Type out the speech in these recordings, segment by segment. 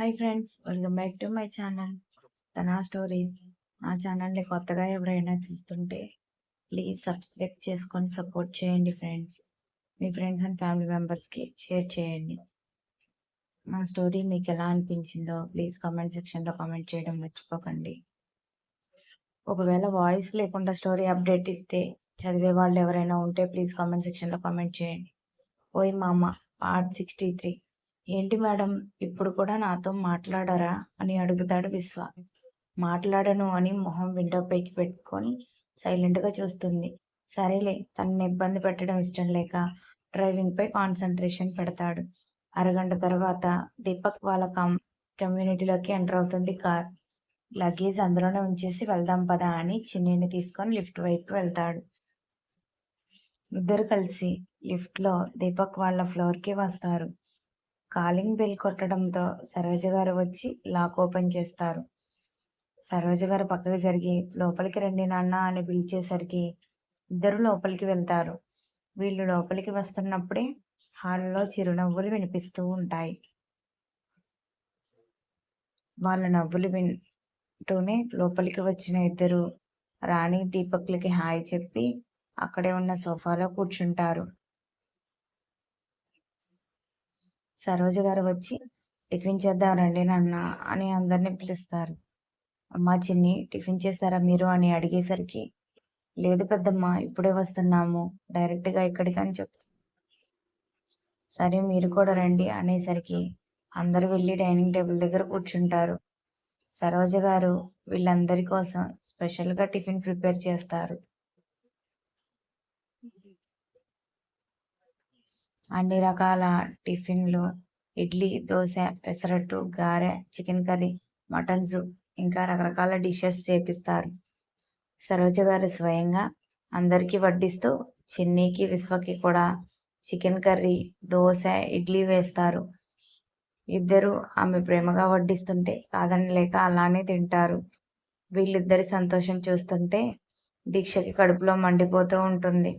Hi friends welcome back to my channel. తనా stories నా ఛానల్ని కొత్తగా ఎవరైనా చూస్తుంటే ప్లీజ్ సబ్స్క్రైబ్ చేసుకొని సపోర్ట్ చేయండి ఫ్రెండ్స్. మీ ఫ్రెండ్స్ అండ్ ఫ్యామిలీ మెంబర్స్కి షేర్ చేయండి. మా స్టోరీ మీకు ఎలా అనిపించిందో ప్లీజ్ కామెంట్ సెక్షన్లో కామెంట్ చేయడం మర్చిపోకండి. ఒకవేళ వాయిస్ లేకుండా స్టోరీ అప్డేట్ ఇస్తే చదివే వాళ్ళు ఎవరైనా ఉంటే ప్లీజ్ కామెంట్ సెక్షన్లో కామెంట్ చేయండి. ఓయ్ మామ పార్ట్ సిక్స్టీ త్రీ. ఏంటి మేడం? ఇప్పుడు కూడా నాతో మాట్లాడరా? అని అడుగుతాడు విశ్వ. మాట్లాడను అని మొహం విండో పైకి పెట్టుకొని సైలెంట్గా చూస్తుంది. సరేలే తనని ఇబ్బంది పెట్టడం ఇష్టం లేక డ్రైవింగ్పై కాన్సన్ట్రేషన్ పెడతాడు. అరగంట తర్వాత దీపక్ వాళ్ళ కమ్ కమ్యూనిటీలోకి ఎంటర్ అవుతుంది కార్. లగేజ్ అందులోనే ఉంచేసి వెళ్దాం పదా అని చిన్నిని తీసుకొని లిఫ్ట్ వైపు వెళ్తాడు. ఇద్దరు కలిసి లిఫ్ట్లో దీపక్ వాళ్ళ ఫ్లోర్కి వస్తారు. కాలింగ్ బెల్ కొట్టడంతో సరోజ గారు వచ్చి లాక్ ఓపెన్ చేస్తారు. సరోజ గారు పక్కకు జరిగి లోపలికి రండి నాన్న అని పిలిచేసరికి ఇద్దరు లోపలికి వెళ్తారు. వీళ్ళు లోపలికి వస్తున్నప్పుడే హాల్లో చిరునవ్వులు వినిపిస్తూ ఉంటాయి. వాళ్ళ నవ్వులు వింటూనే లోపలికి వచ్చిన ఇద్దరు రాణి దీపక్లకి హాయ్ చెప్పి అక్కడే ఉన్న సోఫాలో కూర్చుంటారు. సరోజ గారు వచ్చి టిఫిన్ చేద్దాం రండి నాన్న అని అందరినీ పిలుస్తారు. అమ్మా చిన్ని టిఫిన్ చేస్తారా మీరు? అని అడిగేసరికి లేదు పెద్దమ్మ ఇప్పుడే వస్తున్నాము డైరెక్ట్గా ఇక్కడికని అని చెప్తుంది సరే మీరు కూడా రండి అనేసరికి అందరూ వెళ్ళి డైనింగ్ టేబుల్ దగ్గర కూర్చుంటారు. సరోజ గారు వీళ్ళందరి కోసం స్పెషల్గా టిఫిన్ ప్రిపేర్ చేస్తారు. అన్ని రకాల టిఫిన్లు ఇడ్లీ దోశ పెసరట్టు గారె చికెన్ కర్రీ మటన్ సూప్ ఇంకా రకరకాల డిషెస్ చేపిస్తారు. సరోజ గారు స్వయంగా అందరికీ వడ్డిస్తూ చిన్నీకి విశ్వకి కూడా చికెన్ కర్రీ దోశ ఇడ్లీ వేస్తారు. ఇద్దరు ఆమె ప్రేమగా వడ్డిస్తుంటే కాదని లేక అలానే తింటారు. వీళ్ళిద్దరి సంతోషం చూస్తుంటే దీక్షకి కడుపులో మండిపోతూ ఉంటుంది.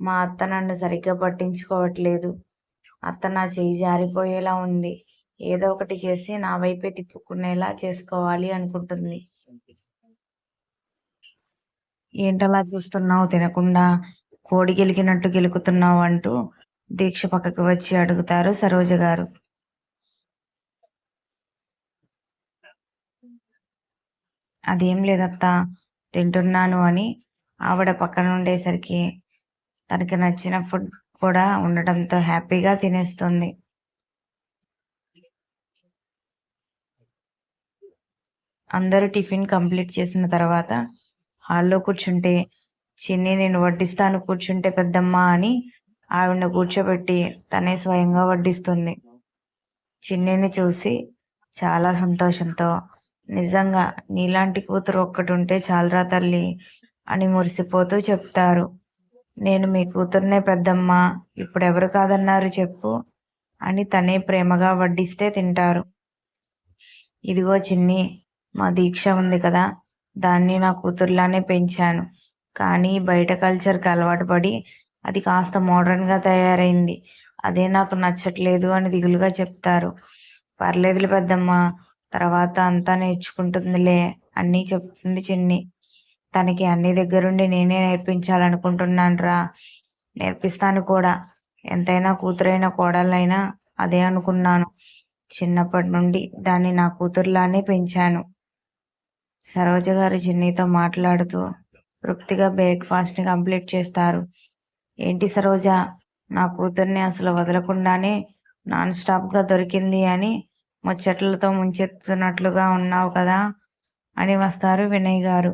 మా అత్త నన్ను సరిగ్గా పట్టించుకోవట్లేదు. అత్త నా చేయి జారిపోయేలా ఉంది. ఏదో ఒకటి చేసి నా వైపే తిప్పుకునేలా చేసుకోవాలి అనుకుంటుంది. ఏంటలా చూస్తున్నావు? తినకుండా కోడి గెలికినట్టు గెలుకుతున్నావు అంటూ దీక్ష పక్కకు వచ్చి అడుగుతారు సరోజ గారు. అదేం లేదత్తా తింటున్నాను అని ఆవిడ పక్కన ఉండేసరికి తనకి నచ్చిన ఫుడ్ కూడా ఉండటంతో హ్యాపీగా తినేస్తుంది. అందరూ టిఫిన్ కంప్లీట్ చేసిన తర్వాత హాల్లో కూర్చుంటే చిన్ని నేను వడ్డిస్తాను కూర్చుంటే పెద్దమ్మ అని ఆవిడని కూర్చోబెట్టి తనే స్వయంగా వడ్డిస్తుంది. చిన్నిని చూసి చాలా సంతోషంతో నిజంగా నీలాంటి కూతురు ఒక్కటి ఉంటే చాలరా తల్లి అని మురిసిపోతూ చెప్తారు. నేను మీ కూతుర్నే పెద్దమ్మ ఇప్పుడు ఎవరు కాదన్నారు చెప్పు అని తనే ప్రేమగా వడ్డిస్తే తింటారు. ఇదిగో చిన్ని మా దీక్ష ఉంది కదా దాన్ని నా కూతుర్లానే పెంచాను. కానీ బయట కల్చర్కి అలవాటు పడి అది కాస్త మోడర్న్గా తయారైంది. అదే నాకు నచ్చట్లేదు అని దిగులుగా చెప్తారు. పర్లేదులే పెద్దమ్మ తర్వాత అంతా నేర్చుకుంటుందిలే అన్నీ చెప్తుంది చిన్ని. తనకి అన్ని దగ్గరుండి నేనే నేర్పించాలనుకుంటున్నాను రా నేర్పిస్తాను కూడా. ఎంతైనా కూతురైన కోడలైనా అదే అనుకున్నాను. చిన్నప్పటి నుండి దాన్ని నా కూతురులానే పెంచాను. సరోజ గారు చిన్నీతో మాట్లాడుతూ తృప్తిగా బ్రేక్ఫాస్ట్ని కంప్లీట్ చేస్తారు. ఏంటి సరోజ? నా కూతుర్ని అసలు వదలకుండానే నాన్ స్టాప్గా దొరికింది అని ముచ్చట్లతో ముంచెత్తుతున్నట్లుగా ఉన్నావు కదా అని వస్తారు వినయ్ గారు.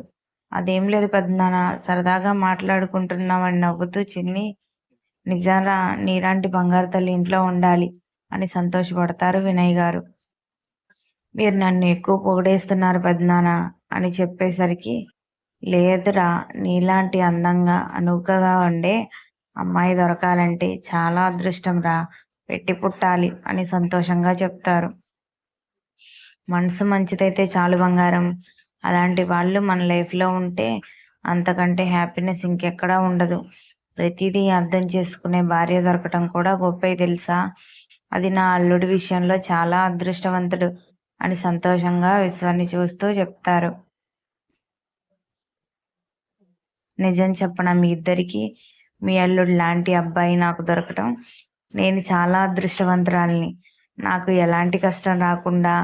అదేం లేదు పెద్దనాన్న సరదాగా మాట్లాడుకుంటున్నామని నవ్వుతూ చిన్ని నిజారా నీలాంటి బంగారు తల్లి ఇంట్లో ఉండాలి అని సంతోషపడతారు వినయ్ గారు. మీరు నన్ను ఎక్కువ పొగిడేస్తున్నారు పెద్దనాన్న అని చెప్పేసరికి లేదురా నీలాంటి అందంగా అనుకగా ఉండే అమ్మాయి దొరకాలంటే చాలా అదృష్టం రా పెట్టి పుట్టాలి అని సంతోషంగా చెప్తారు. మనసు మంచిదైతే చాలు బంగారం అలాంటి వాళ్ళు మన లైఫ్లో ఉంటే అంతకంటే హ్యాపీనెస్ ఇంకెక్కడా ఉండదు. ప్రతిదీ అర్థం చేసుకునే భార్య దొరకటం కూడా గొప్పే తెలుసా? అది నా అల్లుడి విషయంలో చాలా అదృష్టవంతుడు అని సంతోషంగా విశ్వాన్ని చూస్తూ చెప్తారు. నిజం చెప్పన మీ ఇద్దరికి? మీ అల్లుడు లాంటి అబ్బాయి నాకు దొరకటం. నేను చాలా అదృష్టవంతురాలిని. నాకు ఎలాంటి కష్టం రాకుండా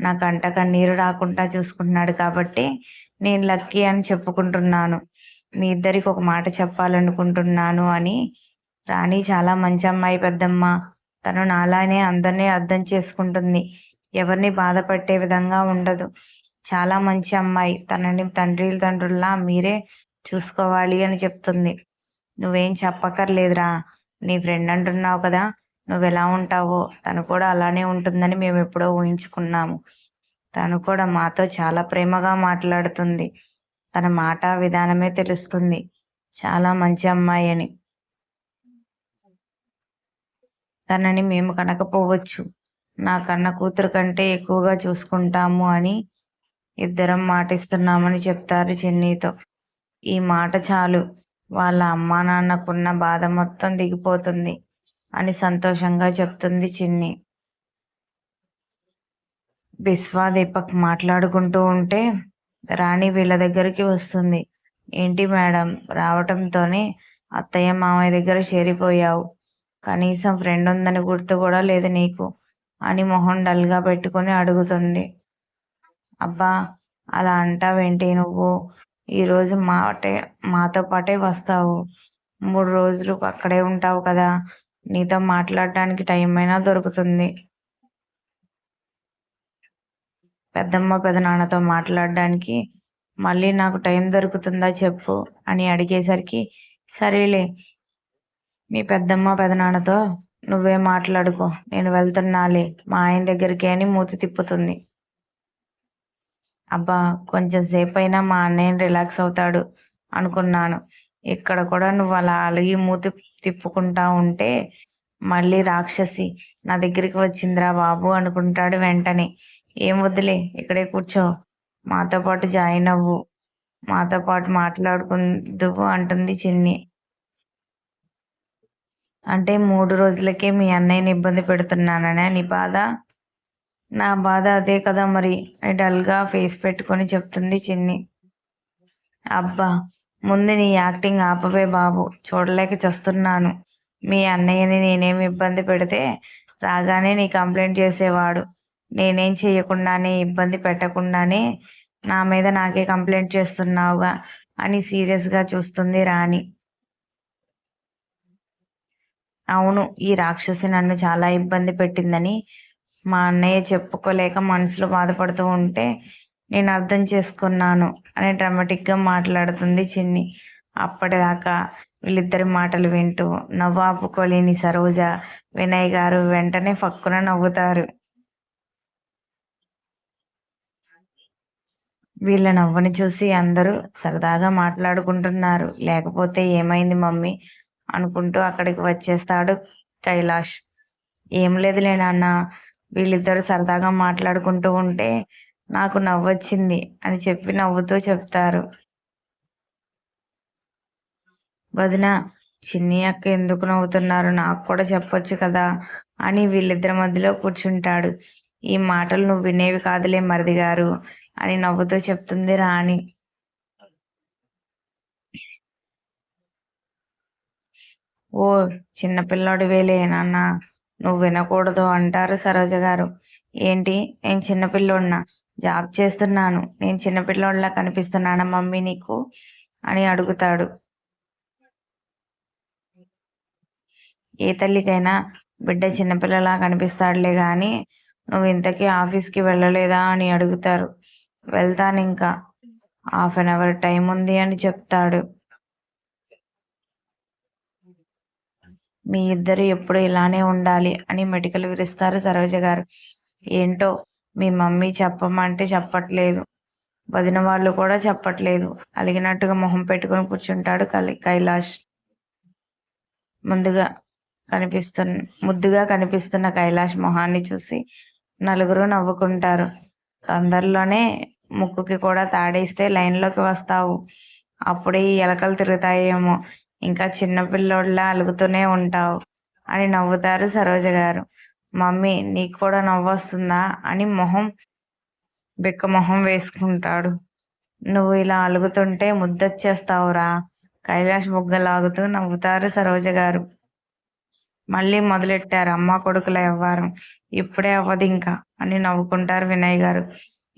నా అంట కన్నీరు రాకుండా చూసుకుంటున్నాడు కాబట్టి నేను లక్కీ అని చెప్పుకుంటున్నాను. మీ ఇద్దరికి ఒక మాట చెప్పాలనుకుంటున్నాను అని. రాణి చాలా మంచి అమ్మాయి పెద్దమ్మ. తను నాలానే అందరినీ అర్థం చేసుకుంటుంది. ఎవరిని బాధపట్టే విధంగా ఉండదు. చాలా మంచి అమ్మాయి. తనని తండ్రి తండ్రుల్లా మీరే చూసుకోవాలి అని చెప్తుంది. నువ్వేం చెప్పక్కర్లేదురా. నీ ఫ్రెండ్ అంటున్నావు కదా. నువ్వు ఎలా ఉంటావో తను కూడా అలానే ఉంటుందని మేము ఎప్పుడో ఊహించుకున్నాము. తను కూడా మాతో చాలా ప్రేమగా మాట్లాడుతుంది. తన మాట విధానమే తెలుస్తుంది. చాలా మంచి అమ్మాయి అని. తనని మేము కనకపోవచ్చు. నా కన్న కూతురు కంటే ఎక్కువగా చూసుకుంటాము అని ఇద్దరం మాటిస్తున్నామని చెప్తారు చెన్నీతో. ఈ మాట చాలు. వాళ్ళ అమ్మా నాన్నకున్న బాధ మొత్తం దిగిపోతుంది. అని సంతోషంగా చెప్తుంది చిన్ని. బిస్వా దీపక్ మాట్లాడుకుంటూ ఉంటే రాణి వీళ్ళ దగ్గరికి వస్తుంది. ఏంటి మేడం? రావటంతోనే అత్తయ్య మామయ్య దగ్గర చేరిపోయావు. కనీసం ఫ్రెండ్ ఉందని గుర్తు కూడా లేదు నీకు అని మొహం డల్గా పెట్టుకొని అడుగుతుంది. అబ్బా అలా అంటావేంటి నువ్వు? ఈరోజు మాటే మాతో పాటే వస్తావు. మూడు రోజులు అక్కడే ఉంటావు కదా. నీతో మాట్లాడడానికి టైం అయినా దొరుకుతుంది. పెద్దమ్మ పెదనాన్నతో మాట్లాడడానికి మళ్ళీ నాకు టైం దొరుకుతుందా చెప్పు అని అడిగేసరికి సరేలే మీ పెద్దమ్మ పెదనాన్నతో నువ్వే మాట్లాడుకో నేను వెళ్తున్నాలే మా ఆయన దగ్గరికి అని మూతి తిప్పుతుంది. అబ్బా కొంచెం సేపు అయినా మా అన్నయ్య రిలాక్స్ అవుతాడు అనుకున్నాను. ఇక్కడ కూడా నువ్వు అలా అలిగి మూతి తిప్పుకుంటా ఉంటే మళ్ళీ రాక్షసి నా దగ్గరికి వచ్చిందిరా బాబు అనుకుంటాడు వెంటనే. ఏం వద్దులే ఇక్కడే కూర్చో. మాతో పాటు జాయిన్ అవ్వు. మాతో పాటు మాట్లాడుకుందువు అంటుంది చిన్ని. అంటే మూడు రోజులకే మీ అన్నయ్యని ఇబ్బంది పెడుతున్నాననే నీ బాధ? నా బాధ అదే కదా మరి. డల్గా ఫేస్ పెట్టుకొని చెప్తుంది చిన్ని. అబ్బా ముందు నీ యాక్టింగ్ ఆపవే బాబు. చూడలేక చేస్తున్నాను. మీ అన్నయ్యని నేనేమి ఇబ్బంది పెడితే రాగానే నీ కంప్లైంట్ చేసేవాడు. నేనేం చేయకుండానే ఇబ్బంది పెట్టకుండానే నా మీద నాకే కంప్లైంట్ చేస్తున్నావుగా అని సీరియస్గా చూస్తుంది రాణి. అవును ఈ రాక్షసి నన్ను చాలా ఇబ్బంది పెట్టిందని మా అన్నయ్య చెప్పుకోలేక మనసులో బాధపడుతూ ఉంటే నేను అర్థం చేసుకున్నాను అని డ్రామాటిక్గా మాట్లాడుతుంది చిన్ని. అప్పటిదాకా వీళ్ళిద్దరి మాటలు వింటూ నవ్వు ఆపుకోలేని సరోజ వినయ్ గారు వెంటనే ఫక్కున నవ్వుతారు. వీళ్ళ నవ్వుని చూసి అందరూ సరదాగా మాట్లాడుకుంటున్నారు. లేకపోతే ఏమైంది మమ్మీ? అనుకుంటూ అక్కడికి వచ్చేస్తాడు కైలాష్. ఏం లేదులే నాన్న వీళ్ళిద్దరు సరదాగా మాట్లాడుకుంటూ ఉంటే నాకు నవ్వొచ్చింది అని చెప్పి నవ్వుతూ చెప్తారు. వదిన చిన్ని అక్క ఎందుకు నవ్వుతున్నారు? నాకు కూడా చెప్పొచ్చు కదా అని వీళ్ళిద్దరి మధ్యలో కూర్చుంటాడు. ఈ మాటలు నువ్వు వినేవి కాదులే మరిది గారు అని నవ్వుతూ చెప్తుంది రాణి. ఓ చిన్నపిల్లాడివేలే నాన్న నువ్వు వినకూడదు అంటారు సరోజ గారు. ఏంటి? నేను చిన్నపిల్లోడినా జాబ్ చేస్తున్నాను. నేను చిన్నపిల్లోళ్ళ కనిపిస్తున్నానా మమ్మీ నీకు? అని అడుగుతాడు. ఏ తల్లికైనా బిడ్డ చిన్నపిల్లలా కనిపిస్తాడులే కానీ నువ్వు ఇంతకీ ఆఫీస్కి వెళ్ళలేదా అని అడుగుతారు. వెళ్తాను ఇంకా. హాఫ్ అన్ అవర్ టైం ఉంది అని చెప్తాడు. మీ ఇద్దరు ఎప్పుడు ఇలానే ఉండాలి అని మెడికల్ విరుస్తారు సరోజ గారు. ఏంటో మీ మమ్మీ చెప్పమంటే చెప్పట్లేదు. వదిన వాళ్ళు కూడా చెప్పట్లేదు. అలిగినట్టుగా మొహం పెట్టుకుని కూర్చుంటాడు కలి కైలాష్. ముందుగా కనిపిస్తున్న ముద్దుగా కనిపిస్తున్న కైలాష్ మొహాన్ని చూసి నలుగురు నవ్వుకుంటారు. తొందరలోనే ముక్కుకి కూడా తాడేస్తే లైన్లోకి వస్తావు. అప్పుడే ఈ ఎలకలు తిరుగుతాయేమో. ఇంకా చిన్నపిల్లోడ్లా అలుగుతూనే ఉంటావు అని నవ్వుతారు సరోజ గారు. మమ్మీ నీకు కూడా నవ్వొస్తుందా? అని మొహం బిక్క మొహం వేసుకుంటాడు. నువ్వు ఇలా అలుగుతుంటే ముద్దొచ్చేస్తావురా. కైలాష్ బుగ్గలాగుతూ నవ్వుతారు సరోజ గారు. మళ్ళీ మొదలెట్టారు అమ్మ కొడుకుల వ్యవహారం. ఇప్పుడే అవ్వదు ఇంకా అని నవ్వుకుంటారు వినయ్ గారు.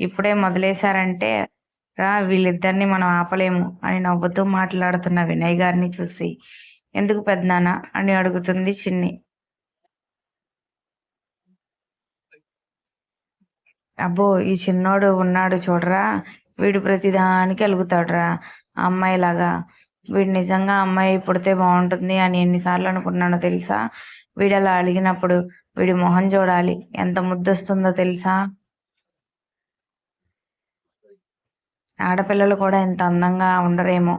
ఇప్పుడే మొదలేశారంటే రా వీళ్ళిద్దరిని మనం ఆపలేము అని నవ్వుతూ మాట్లాడుతున్న వినయ్ గారిని చూసి. ఎందుకు పెద్దనా అని అడుగుతుంది చిన్ని. అబ్బో ఈ చిన్నోడు ఉన్నాడు చూడరా. వీడు ప్రతిదానికి అలుగుతాడురా. అమ్మాయిలాగా. వీడు నిజంగా అమ్మాయి పుడితే బాగుంటుంది అని ఎన్నిసార్లు అనుకున్నానో తెలుసా? వీడు అలా అలిగినప్పుడు వీడి మొహం చూడాలి. ఎంత ముద్దొస్తుందో తెలుసా? ఆడపిల్లలు కూడా ఎంత అందంగా ఉండరేమో.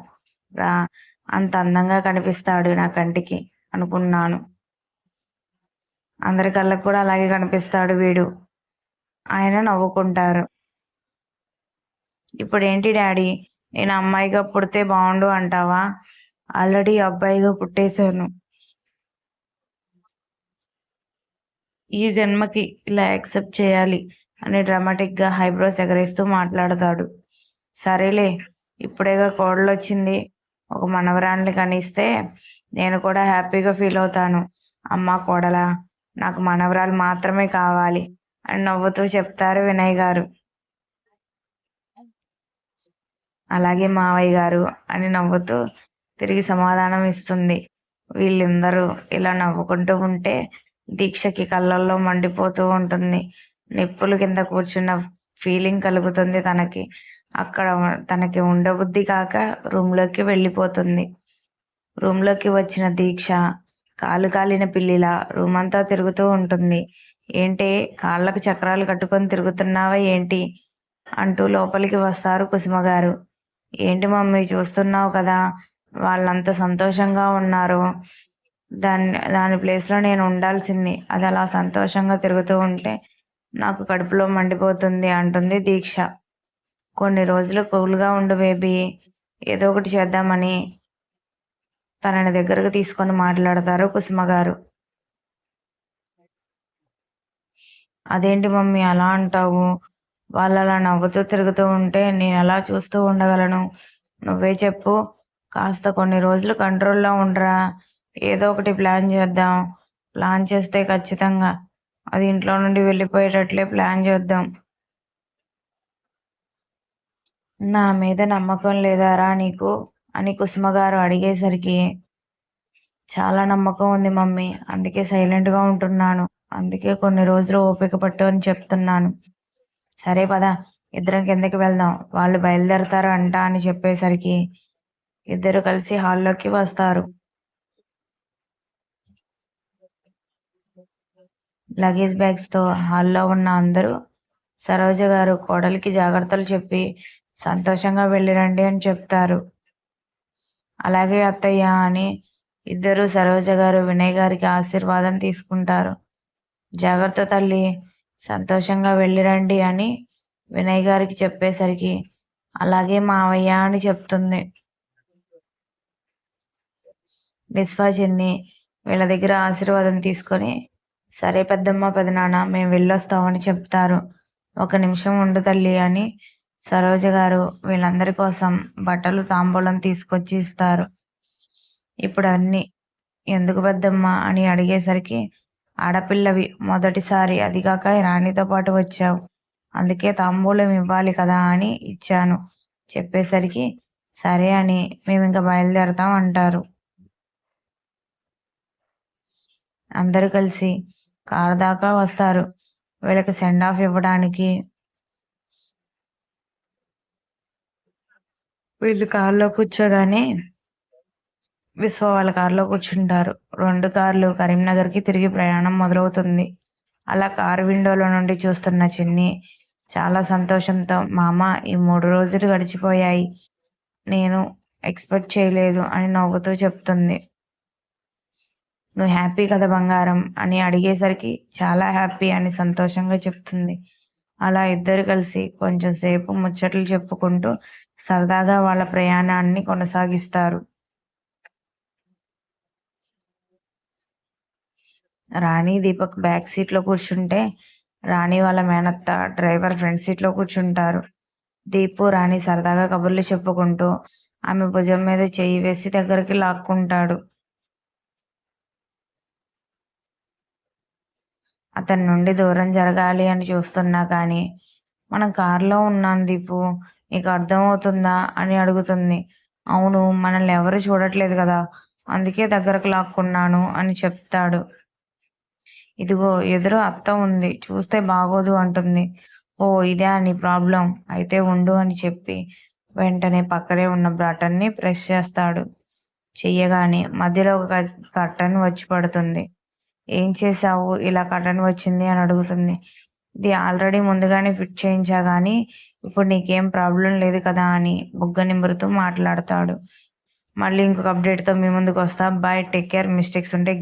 రా అంత అందంగా కనిపిస్తాడు నా కంటికి అనుకున్నాను. అందరి కళ్ళకు కూడా అలాగే కనిపిస్తాడు వీడు. ఆయన నవ్వుకుంటారు. ఇప్పుడు ఏంటి డాడీ? నేను అమ్మాయిగా పుడితే బాగుండు అంటావా? ఆల్రెడీ అబ్బాయిగా పుట్టేశాను. ఈ జన్మకి ఇలా యాక్సెప్ట్ చేయాలి అని డ్రామాటిక్గా హైబ్రోస్ ఎగరేస్తూ మాట్లాడతాడు. సరేలే ఇప్పుడేగా కోడలు వచ్చింది ఒక మనవరాన్ని కనిస్తే నేను కూడా హ్యాపీగా ఫీల్ అవుతాను. అమ్మ కోడలా నాకు మనవరాలు మాత్రమే కావాలి. అని నవ్వుతూ చెప్తారు వినయ్ గారు. అలాగే మావయ్య గారు అని నవ్వుతూ తిరిగి సమాధానం ఇస్తుంది. వీళ్ళందరూ ఇలా నవ్వుకుంటూ ఉంటే దీక్షకి కళ్ళల్లో మండిపోతూ ఉంటుంది. నిప్పులు కింద కూర్చున్న ఫీలింగ్ కలుగుతుంది తనకి. అక్కడ తనకి ఉండబుద్ధి కాక రూమ్లోకి వెళ్ళిపోతుంది. రూమ్లోకి వచ్చిన దీక్ష కాలు కాలిన పిల్లిలా రూమ్ అంతా తిరుగుతూ ఉంటుంది. ఏంటి కాళ్ళకు చక్రాలు కట్టుకొని తిరుగుతున్నావా ఏంటి? అంటూ లోపలికి వస్తారు కుసుమ గారు ఏంటి మమ్మీ చూస్తున్నావు కదా వాళ్ళంత సంతోషంగా ఉన్నారు. దాన్ని దాని ప్లేస్లో నేను ఉండాల్సింది. అది అలా సంతోషంగా తిరుగుతూ ఉంటే నాకు కడుపులో మండిపోతుంది అంటుంది దీక్ష. కొన్ని రోజులు కూల్గా ఉండు బేబీ ఏదో ఒకటి చేద్దామని తనని దగ్గరకు తీసుకొని మాట్లాడతారు కుసుమ గారు అదేంటి మమ్మీ అలా అంటావు? వాళ్ళు అలా నవ్వుతూ తిరుగుతూ ఉంటే నేను ఎలా చూస్తూ ఉండగలను? నువ్వే చెప్పు. కాస్త కొన్ని రోజులు కంట్రోల్లో ఉండరా? ఏదో ఒకటి ప్లాన్ చేద్దాం. ప్లాన్ చేస్తే ఖచ్చితంగా. అది ఇంట్లో నుండి వెళ్ళిపోయేటట్లే ప్లాన్ చేద్దాం. నా మీద నమ్మకం లేదారా నీకు? అని కుసుమ గారు అడిగేసరికి చాలా నమ్మకం ఉంది మమ్మీ. అందుకే సైలెంట్గా ఉంటున్నాను. అందుకే కొన్ని రోజులు ఓపిక పట్టు అని చెప్తున్నాను. సరే పద ఇద్దరం కిందకి వెళ్దాం. వాళ్ళు బయలుదేరతారు అంట అని చెప్పేసరికి ఇద్దరు కలిసి హాల్లోకి వస్తారు. లగేజ్ బ్యాగ్స్తో హాల్లో ఉన్న అందరూ సరోజ గారు కోడలికి జాగ్రత్తలు చెప్పి సంతోషంగా వెళ్ళిరండి అని చెప్తారు. అలాగే అత్తయ్య అని ఇద్దరు సరోజ గారు వినయ్ గారికి ఆశీర్వాదం తీసుకుంటారు. జాగ్రత్త తల్లి సంతోషంగా వెళ్ళిరండి అని వినయ్ గారికి చెప్పేసరికి అలాగే మావయ్య అని చెప్తుంది. విశ్వాచిన్ని వీళ్ళ దగ్గర ఆశీర్వాదం తీసుకొని సరే పెద్దమ్మ పెదనాన్న మేము వెళ్ళొస్తామని చెప్తారు. ఒక నిమిషం ఉండు తల్లి అని సరోజ గారు వీళ్ళందరి కోసం బట్టలు తాంబూలం తీసుకొచ్చి ఇస్తారు. ఇప్పుడు అన్ని ఎందుకు పెద్దమ్మ అని అడిగేసరికి ఆడపిల్లవి మొదటిసారి అదిగాక రాణితో పాటు వచ్చావు. అందుకే తాంబూలం ఇవ్వాలి కదా అని ఇచ్చాను. చెప్పేసరికి సరే అని మేము ఇంకా బయలుదేరతాం అంటారు. అందరూ కలిసి కారు దాకా వస్తారు. వీళ్ళకి సెండ్ ఆఫ్ ఇవ్వడానికి వీళ్ళు కారులో కూర్చోగానే విశ్వ వాళ్ళ కారులో కూర్చుంటారు. రెండు కార్లు కరీంనగర్కి తిరిగి ప్రయాణం మొదలవుతుంది. అలా కారు విండోలో నుండి చూస్తున్న చిన్ని చాలా సంతోషంతో మామ ఈ మూడు రోజులు గడిచిపోయాయి. నేను ఎక్స్పెక్ట్ చేయలేదు అని నవ్వుతూ చెప్తుంది. నువ్వు హ్యాపీ కదా బంగారం అని అడిగేసరికి చాలా హ్యాపీ అని సంతోషంగా చెప్తుంది. అలా ఇద్దరు కలిసి కొంచెం సేపు ముచ్చట్లు చెప్పుకుంటూ సరదాగా వాళ్ళ ప్రయాణాన్ని కొనసాగిస్తారు. రాణి దీపక్ బ్యాక్ సీట్లో కూర్చుంటే రాణి వాళ్ళ మేనత్త డ్రైవర్ ఫ్రంట్ సీట్లో కూర్చుంటారు. దీపు రాణి సరదాగా కబుర్లు చెప్పుకుంటూ ఆమె భుజం మీద చేయి వేసి దగ్గరికి లాక్కుంటాడు. అతని నుండి దూరం జరగాలి అని చూస్తున్నా కానీ మనం కారులో ఉన్నాను దీపు నీకు అర్థమవుతుందా? అని అడుగుతుంది. అవును మనల్ని ఎవరు చూడట్లేదు కదా అందుకే దగ్గరకు లాక్కున్నాను అని చెప్తాడు. ఇదిగో ఎదురు అత్త ఉంది చూస్తే బాగోదు అంటుంది. ఓ ఇదే నీ ప్రాబ్లం అయితే ఉండు అని చెప్పి వెంటనే పక్కనే ఉన్న బటన్ని ప్రెస్ చేస్తాడు. చెయ్యగానే మధ్యలో ఒక కర్టన్ వచ్చి పడుతుంది. ఏం చేసావు ఇలా కట్టన్ వచ్చింది అని అడుగుతుంది. ఇది ఆల్రెడీ ముందుగానే ఫిట్ చేయించా కానీ ఇప్పుడు నీకేం ప్రాబ్లం లేదు కదా అని బుగ్గ నింబురుతూ మాట్లాడతాడు. మళ్ళీ ఇంకొక అప్డేట్తో మీ ముందుకు వస్తా బాయ్ టేక్ కేర్. మిస్టేక్స్ ఉంటే